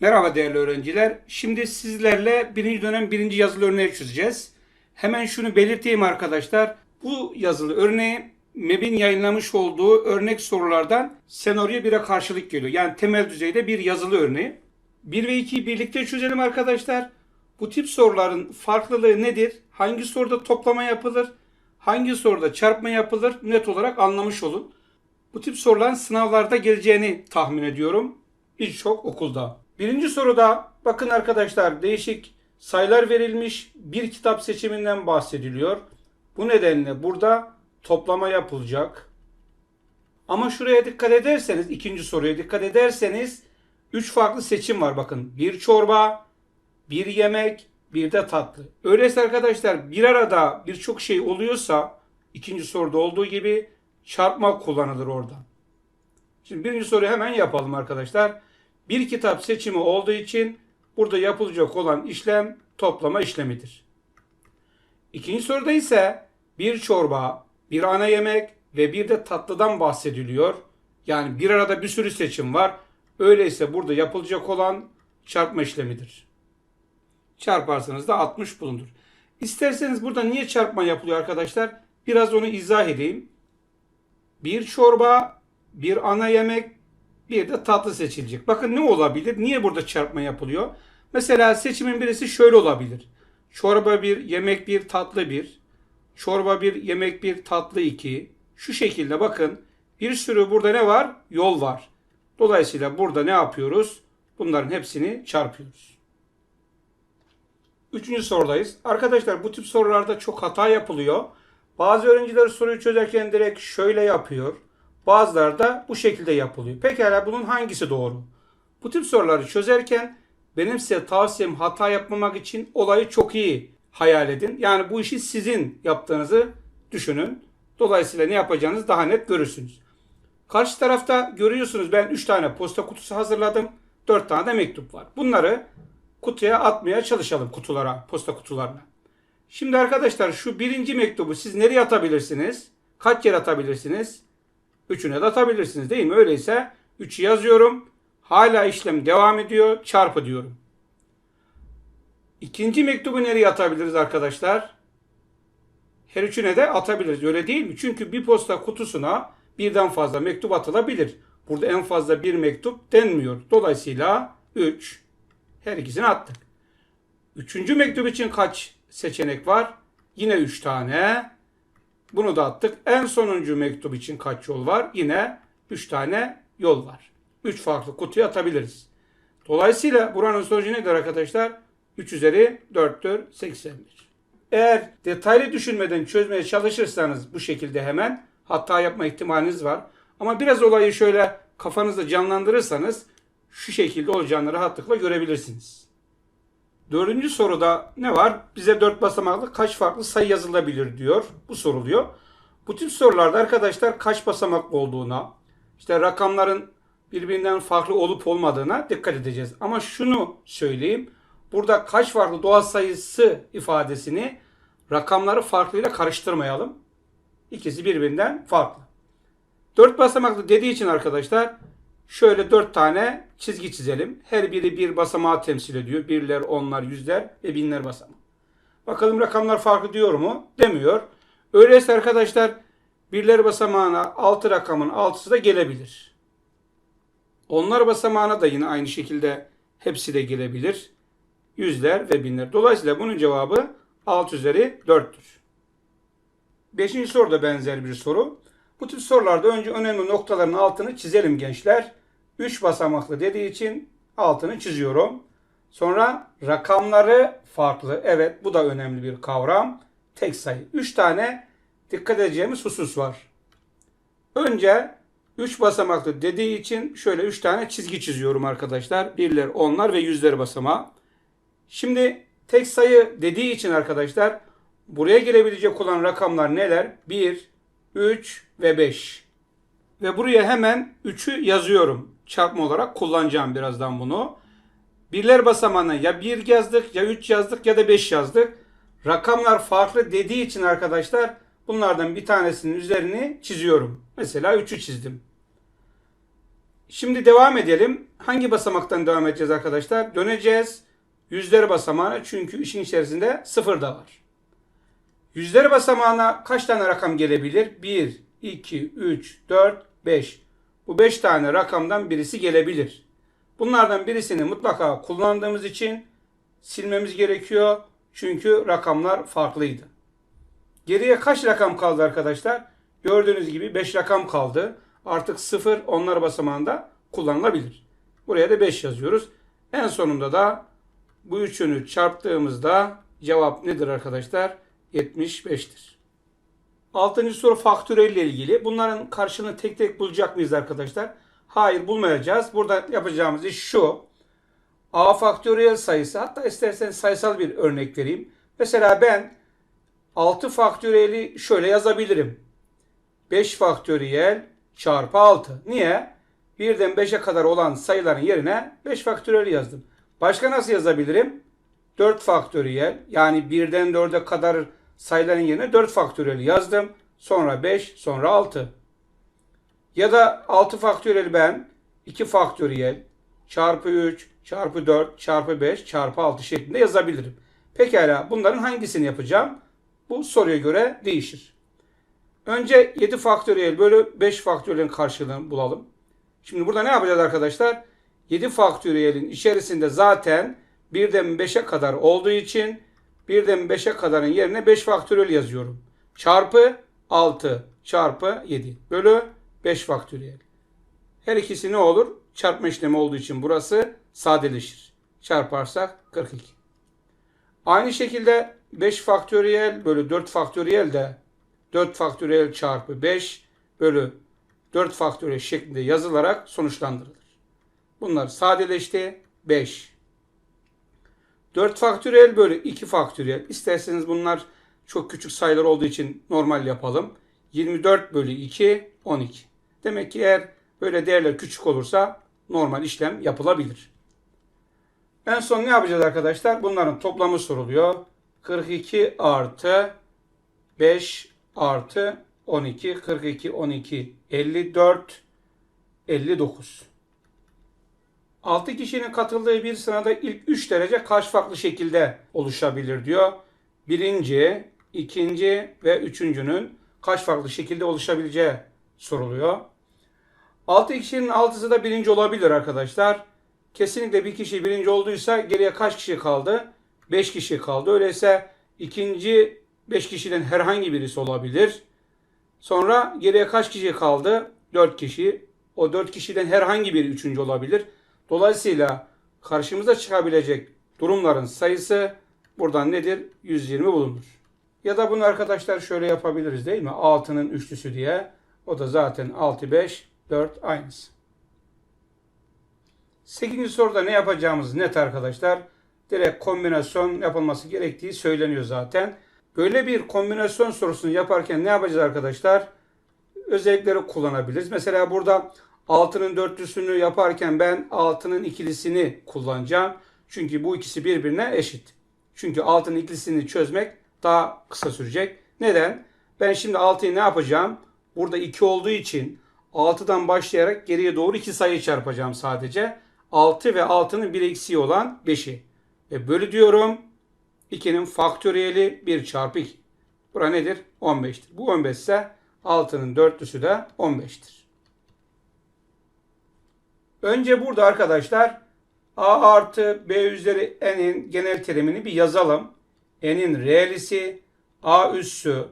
Merhaba değerli öğrenciler. Şimdi sizlerle birinci dönem birinci yazılı örneği çözeceğiz. Hemen şunu belirteyim arkadaşlar. Bu yazılı örneği MEB'in yayınlamış olduğu örnek sorulardan senaryo 1'e karşılık geliyor. Yani temel düzeyde bir yazılı örneği. 1 ve 2'yi birlikte çözelim arkadaşlar. Bu tip soruların farklılığı nedir? Hangi soruda toplama yapılır? Hangi soruda çarpma yapılır? Net olarak anlamış olun. Bu tip soruların sınavlarda geleceğini tahmin ediyorum. Birçok okulda. Birinci soruda bakın arkadaşlar değişik sayılar verilmiş. Bir kitap seçiminden bahsediliyor. Bu nedenle burada toplama yapılacak. Ama şuraya dikkat ederseniz, ikinci soruya dikkat ederseniz üç farklı seçim var bakın. Bir çorba, bir yemek, bir de tatlı. Öyleyse arkadaşlar bir arada birçok şey oluyorsa ikinci soruda olduğu gibi çarpma kullanılır orada. Şimdi birinci soruyu hemen yapalım arkadaşlar. Bir kitap seçimi olduğu için burada yapılacak olan işlem toplama işlemidir. İkinci soruda ise bir çorba, bir ana yemek ve bir de tatlıdan bahsediliyor. Yani bir arada bir sürü seçim var. Öyleyse burada yapılacak olan çarpma işlemidir. Çarparsanız da 60 bulunur. İsterseniz burada niye çarpma yapılıyor arkadaşlar? Biraz onu izah edeyim. Bir çorba, bir ana yemek, bir de tatlı seçilecek. Bakın ne olabilir? Niye burada çarpma yapılıyor? Mesela seçimin birisi şöyle olabilir. Çorba bir, yemek bir, tatlı bir. Çorba bir, yemek bir, tatlı iki. Şu şekilde bakın bir sürü burada ne var? Yol var. Dolayısıyla burada ne yapıyoruz? Bunların hepsini çarpıyoruz. Üçüncü sorudayız. Arkadaşlar bu tip sorularda çok hata yapılıyor. Bazı öğrenciler soruyu çözerken direkt şöyle yapıyor. Bazıları da bu şekilde yapılıyor. Pekala bunun hangisi doğru? Bu tip soruları çözerken benim size tavsiyem hata yapmamak için olayı çok iyi hayal edin. Yani bu işi sizin yaptığınızı düşünün. Dolayısıyla ne yapacağınızı daha net görürsünüz. Karşı tarafta görüyorsunuz ben 3 tane posta kutusu hazırladım. 4 tane de mektup var. Bunları kutuya atmaya çalışalım kutulara, posta kutularına. Şimdi arkadaşlar şu birinci mektubu siz nereye atabilirsiniz? Kaç yer atabilirsiniz? Üçüne de atabilirsiniz değil mi? Öyleyse 3'ü yazıyorum. Hala işlem devam ediyor. Çarpı diyorum. İkinci mektubu nereye atabiliriz arkadaşlar? Her üçüne de atabiliriz. Öyle değil mi? Çünkü bir posta kutusuna birden fazla mektup atılabilir. Burada en fazla bir mektup denmiyor. Dolayısıyla 3. Her ikisini attık. Üçüncü mektup için kaç seçenek var? Yine 3 tane. Bunu da attık. En sonuncu mektup için kaç yol var? Yine 3 tane yol var. 3 farklı kutuya atabiliriz. Dolayısıyla buranın sonucu nedir arkadaşlar? 3 üzeri 4'tür 81. Eğer detaylı düşünmeden çözmeye çalışırsanız bu şekilde hemen hata yapma ihtimaliniz var. Ama biraz olayı şöyle kafanızda canlandırırsanız şu şekilde olacağını rahatlıkla görebilirsiniz. Dördüncü soruda ne var? Bize dört basamaklı kaç farklı sayı yazılabilir diyor. Bu soruluyor. Bu tip sorularda arkadaşlar kaç basamak olduğuna, işte rakamların birbirinden farklı olup olmadığına dikkat edeceğiz. Ama şunu söyleyeyim. Burada kaç farklı doğal sayısı ifadesini rakamları farklıyla karıştırmayalım. İkisi birbirinden farklı. Dört basamaklı dediği için arkadaşlar şöyle dört tane çizgi çizelim. Her biri bir basamağı temsil ediyor. Birler, onlar, yüzler ve binler basamağı. Bakalım rakamlar farklı diyor mu? Demiyor. Öyleyse arkadaşlar birler basamağına altı rakamın altısı da gelebilir. Onlar basamağına da yine aynı şekilde hepsi de gelebilir. Yüzler ve binler. Dolayısıyla bunun cevabı 6 üzeri 4'tür. Beşinci soru da benzer bir soru. Bu tip sorularda önce önemli noktaların altını çizelim gençler. 3 basamaklı dediği için altını çiziyorum. Sonra rakamları farklı. Evet bu da önemli bir kavram. Tek sayı. 3 tane dikkat edeceğimiz husus var. Önce 3 basamaklı dediği için şöyle 3 tane çizgi çiziyorum arkadaşlar. Birler, onlar ve yüzler basamağı. Şimdi tek sayı dediği için arkadaşlar buraya gelebilecek olan rakamlar neler? 1, 3 ve 5. Ve buraya hemen 3'ü yazıyorum. Çarpma olarak kullanacağım birazdan bunu. Birler basamağına ya 1 yazdık ya 3 yazdık ya da 5 yazdık. Rakamlar farklı dediği için arkadaşlar bunlardan bir tanesinin üzerini çiziyorum. Mesela 3'ü çizdim. Şimdi devam edelim. hangi basamaktan devam edeceğiz arkadaşlar? Döneceğiz yüzleri basamağına çünkü işin içerisinde sıfır da var. Yüzleri basamağına kaç tane rakam gelebilir? 1, 2, 3, 4, 5. Bu 5 tane rakamdan birisi gelebilir. Bunlardan birisini mutlaka kullandığımız için silmemiz gerekiyor. Çünkü rakamlar farklıydı. Geriye kaç rakam kaldı arkadaşlar? Gördüğünüz gibi 5 rakam kaldı. Artık 0 onlar basamağında kullanılabilir. Buraya da 5 yazıyoruz. En sonunda da bu üçünü çarptığımızda cevap nedir arkadaşlar? 75'tir. Altıncı soru faktörel ile ilgili. Bunların karşılığını tek tek bulacak mıyız arkadaşlar? Hayır bulmayacağız. Burada yapacağımız iş şu. A faktöriyel sayısı hatta isterseniz sayısal bir örnek vereyim. Mesela ben 6 faktöriyeli şöyle yazabilirim. 5 faktöriyel çarpı 6. Niye? 1'den 5'e kadar olan sayıların yerine 5 faktöriyel yazdım. Başka nasıl yazabilirim? 4 faktöriyel yani 1'den 4'e kadar sayıların yerine 4 faktöriyel yazdım. Sonra 5, sonra 6. Ya da 6 faktöriyel ben 2 faktöriyel çarpı 3 çarpı 4 çarpı 5 çarpı 6 şeklinde yazabilirim. Pekala bunların hangisini yapacağım? Bu soruya göre değişir. Önce 7 faktöriyel bölü 5 faktöriyelin karşılığını bulalım. Şimdi burada ne yapacağız arkadaşlar? 7 faktöriyelin içerisinde zaten 1'den 5'e kadar olduğu için 1'den 5'e kadarın yerine 5 faktöriyel yazıyorum. Çarpı 6 çarpı 7 bölü 5 faktöriyel. Her ikisi ne olur? Çarpma işlemi olduğu için burası sadeleşir. Çarparsak 42. Aynı şekilde 5 faktöriyel bölü 4 faktöriyel de 4 faktöriyel çarpı 5 bölü 4 faktöriyel şeklinde yazılarak sonuçlandırılır. Bunlar sadeleşti. 5. 4 faktöriyel bölü 2 faktöriyel. İsterseniz bunlar çok küçük sayılar olduğu için normal yapalım. 24 bölü 2 12. Demek ki eğer böyle değerler küçük olursa normal işlem yapılabilir. En son ne yapacağız arkadaşlar? Bunların toplamı soruluyor. 42 artı 5 artı 12. 42, 12, 54, 59. 6 kişinin katıldığı bir sınavda ilk 3 derece kaç farklı şekilde oluşabilir diyor. Birinci, ikinci ve üçüncünün kaç farklı şekilde oluşabileceği soruluyor. 6 kişinin 6'sı da birinci olabilir arkadaşlar. Kesinlikle bir kişi birinci olduysa geriye kaç kişi kaldı? 5 kişi kaldı. Öyleyse ikinci 5 kişiden herhangi birisi olabilir. Sonra geriye kaç kişi kaldı? 4 kişi. O 4 kişiden herhangi biri üçüncü olabilir. Dolayısıyla karşımıza çıkabilecek durumların sayısı buradan nedir? 120 bulunur. Ya da bunu arkadaşlar şöyle yapabiliriz değil mi? 6'nın üçlüsü diye. O da zaten 6, 5, 4 aynısı. 8. soruda ne yapacağımız net arkadaşlar. Direkt kombinasyon yapılması gerektiği söyleniyor zaten. Böyle bir kombinasyon sorusunu yaparken ne yapacağız arkadaşlar? Özellikleri kullanabiliriz. Mesela burada 6'nın dörtlüsünü yaparken ben 6'nın ikilisini kullanacağım. Çünkü bu ikisi birbirine eşit. Çünkü 6'nın ikilisini çözmek daha kısa sürecek. Neden? Ben şimdi 6'yı ne yapacağım? Burada 2 olduğu için 6'dan başlayarak geriye doğru 2 sayı çarpacağım sadece. 6 ve 6'nın bir eksiği olan 5'i. Ve bölü diyorum. 2'nin faktöriyeli 1 çarpı 2. Bura nedir? 15'tir. Bu 15 ise 6'nın dörtlüsü de 15'tir. Önce burada arkadaşlar a artı b üzeri n'in genel terimini bir yazalım. n'in reelisi a üssü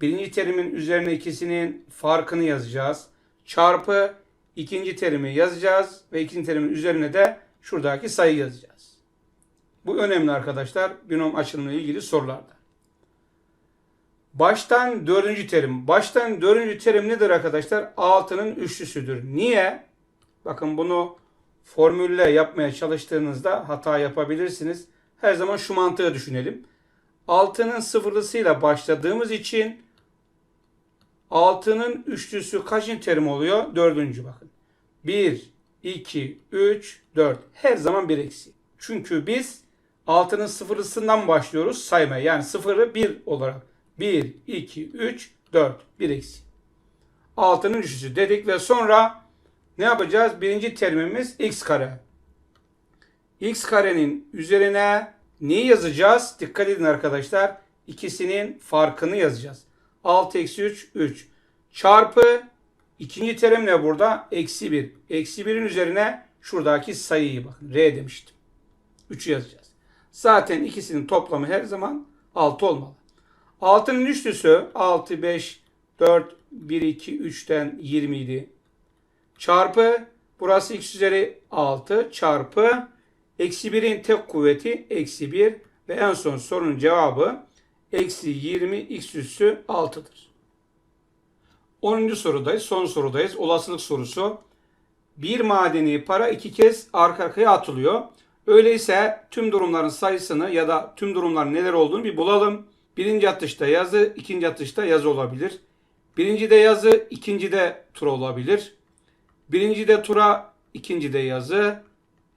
birinci terimin üzerine ikisinin farkını yazacağız. Çarpı ikinci terimi yazacağız ve ikinci terimin üzerine de şuradaki sayı yazacağız. Bu önemli arkadaşlar binom açılımı ile ilgili sorularda. Baştan dördüncü terim. Baştan dördüncü terim nedir arkadaşlar? 6'nın üçlüsüdür. Niye? Bakın bunu formülle yapmaya çalıştığınızda hata yapabilirsiniz. Her zaman şu mantığı düşünelim. 6'nın sıfırlısıyla başladığımız için 6'nın üçlüsü kaçıncı terim oluyor? Dördüncü bakın. 1, 2, 3, 4. Her zaman bir eksi. Çünkü biz 6'nın sıfırlısından başlıyoruz saymaya. Yani sıfırı 1 olarak. 1, 2, 3, 4. Bir eksi. 6'nın üçlüsü dedik ve sonra Ne yapacağız? Birinci terimimiz x kare. x karenin üzerine neyi yazacağız? Dikkat edin arkadaşlar. İkisinin farkını yazacağız. 6 eksi 3, 3. Çarpı ikinci terim ne burada? Eksi 1. Eksi 1'in üzerine şuradaki sayıyı bakın. R demiştim. 3'ü yazacağız. Zaten ikisinin toplamı her zaman 6 olmalı. 6'nın üçlüsü 6, 5, 4, 1, 2, 3'ten 20 idi. Çarpı burası x üzeri 6 çarpı eksi 1'in tek kuvveti eksi 1 ve en son sorunun cevabı eksi 20 x üssü 6'dır. 10. sorudayız. Son sorudayız. Olasılık sorusu. Bir madeni para iki kez arka arkaya atılıyor. Öyleyse tüm durumların sayısını ya da tüm durumların neler olduğunu bir bulalım. Birinci atışta yazı, ikinci atışta yazı olabilir. Birinci de yazı, ikinci de tura olabilir. Birinci de tura, ikinci de yazı.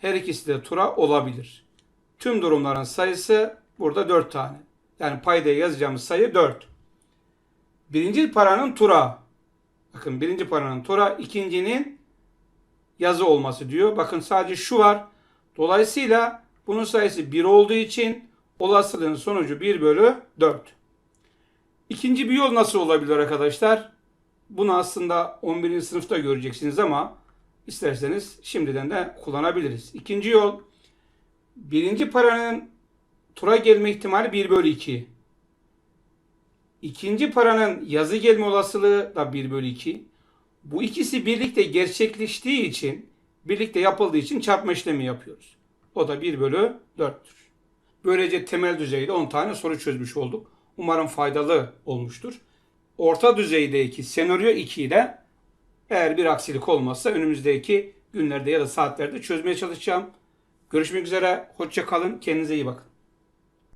Her ikisi de tura olabilir. Tüm durumların sayısı burada 4 tane. Yani paydaya yazacağımız sayı 4. Birinci paranın tura. Bakın birinci paranın tura, ikincinin yazı olması diyor. Bakın sadece şu var. Dolayısıyla bunun sayısı 1 olduğu için olasılığın sonucu 1 bölü 4. İkinci bir yol nasıl olabilir arkadaşlar? Bunu aslında 11. sınıfta göreceksiniz ama isterseniz şimdiden de kullanabiliriz. İkinci yol birinci paranın tura gelme ihtimali 1 bölü 2. İkinci paranın yazı gelme olasılığı da 1 bölü 2. Bu ikisi birlikte gerçekleştiği için, birlikte yapıldığı için çarpma işlemi yapıyoruz. O da 1 bölü 4'tür. Böylece temel düzeyde 10 tane soru çözmüş olduk. Umarım faydalı olmuştur. Orta düzeydeki senaryo 2'yi de eğer bir aksilik olmazsa önümüzdeki günlerde ya da saatlerde çözmeye çalışacağım. Görüşmek üzere. Hoşça kalın. Kendinize iyi bakın.